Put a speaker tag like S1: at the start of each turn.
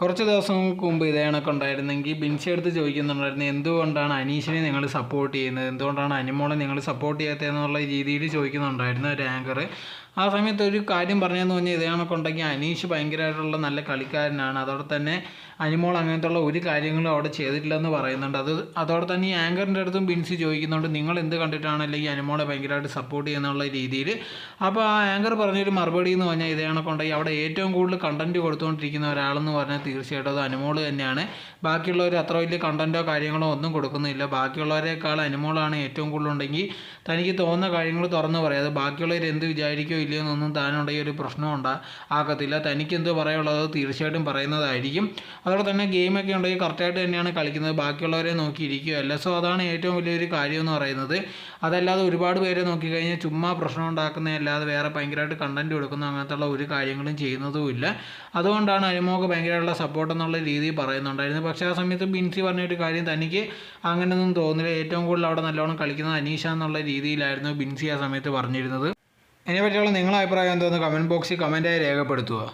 S1: കുറച്ച് ദിവസങ്ങൾക്ക് മുമ്പ് ഇതേ കണക്ക് ഉണ്ടായിരുന്നെങ്കിൽ ബിൻസി എടുത്ത് ചോദിക്കുന്നുണ്ടായിരുന്നു എന്തുകൊണ്ടാണ് അനീഷിനെ നിങ്ങൾ സപ്പോർട്ട് ചെയ്യുന്നത്? എന്തുകൊണ്ടാണ് അനിമോളെ നിങ്ങൾ സപ്പോർട്ട് ചെയ്യാത്തതെന്നുള്ള രീതിയിൽ ചോദിക്കുന്നുണ്ടായിരുന്നു ഒരു ആങ്കർ ആ സമയത്ത് ഒരു കാര്യം പറഞ്ഞതെന്ന് പറഞ്ഞാൽ ഇതേ കണക്കുണ്ടെങ്കിൽ അനീഷ് ഭയങ്കരമായിട്ടുള്ള നല്ല കളിക്കാരനാണ്. അതോടെ തന്നെ അനിമോൾ അങ്ങനത്തുള്ള ഒരു കാര്യങ്ങളും അവിടെ ചെയ്തിട്ടില്ലെന്ന് പറയുന്നുണ്ട്. അത് അതോടെ തന്നെ ഈ ആങ്കറിന്റെ അടുത്തും ബിൻസി ചോദിക്കുന്നുണ്ട് നിങ്ങൾ എന്ത് കണ്ടിട്ടാണ് അല്ലെങ്കിൽ അനിമോളെ ഭയങ്കരമായിട്ട് സപ്പോർട്ട് ചെയ്യുന്നുള്ള രീതിയിൽ? അപ്പോൾ ആ ആങ്കർ പറഞ്ഞൊരു മറുപടി എന്ന് പറഞ്ഞാൽ ഇതേ കണക്കുണ്ടെങ്കിൽ അവിടെ ഏറ്റവും കൂടുതൽ കണ്ടന്റ് കൊടുത്തുകൊണ്ടിരിക്കുന്ന ഒരാളെന്ന് പറഞ്ഞാൽ തീർച്ചയായിട്ടും അത് അനുമോൾ തന്നെയാണ്. ബാക്കിയുള്ളവർ അത്ര വലിയ കണ്ടന്റോ കാര്യങ്ങളോ ഒന്നും കൊടുക്കുന്നില്ല. ബാക്കിയുള്ളവരെക്കാൾ അനുമോളാണ് ഏറ്റവും കൂടുതൽ ഉണ്ടെങ്കിൽ തനിക്ക് തോന്നുന്ന കാര്യങ്ങൾ തുറന്നു പറയാം. അത് ബാക്കിയുള്ളവർ എന്ത് വിചാരിക്കോ ഇല്ലയോ എന്നൊന്നും താനുണ്ടെങ്കിൽ ഒരു പ്രശ്നം ഉണ്ടാ ആക്കത്തില്ല. തനിക്ക് എന്ത് പറയാനുള്ളത് തീർച്ചയായിട്ടും പറയുന്നതായിരിക്കും. അതോടെ തന്നെ ഗെയിമൊക്കെ ഉണ്ടെങ്കിൽ കറക്റ്റായിട്ട് തന്നെയാണ് കളിക്കുന്നത്. ബാക്കിയുള്ളവരെ നോക്കിയിരിക്കുകയല്ല സോ അതാണ് ഏറ്റവും വലിയൊരു കാര്യം എന്ന് പറയുന്നത്. അതല്ലാതെ ഒരുപാട് പേരെ നോക്കിക്കഴിഞ്ഞാൽ ചുമ്മാ പ്രശ്നം ഉണ്ടാക്കുന്നതല്ലാതെ വേറെ ഭയങ്കരമായിട്ട് കണ്ടന്റ് കൊടുക്കുന്ന അങ്ങനത്തുള്ള ഒരു കാര്യങ്ങളും ചെയ്യുന്നതുമില്ല അതുകൊണ്ടാണ് അനുമോക്ക് ഭയങ്കരമായിട്ടുള്ള സപ്പോർട്ട് എന്നുള്ള രീതിയിൽ പറയുന്നുണ്ടായിരുന്നു. പക്ഷേ ആ സമയത്ത് ബിൻസി പറഞ്ഞൊരു കാര്യം തനിക്ക് അങ്ങനെയൊന്നും തോന്നില്ല. ഏറ്റവും കൂടുതൽ അവിടെ നല്ലോണം കളിക്കുന്നത് അനീഷ എന്നുള്ള രീതിയിലായിരുന്നു ബിൻസി ആ സമയത്ത് പറഞ്ഞിരുന്നത്. അതിനെപ്പറ്റിയുള്ള നിങ്ങളുടെ അഭിപ്രായം എന്തോന്ന് കമന്റ് ബോക്സിൽ കമന്റായി രേഖപ്പെടുത്തുക.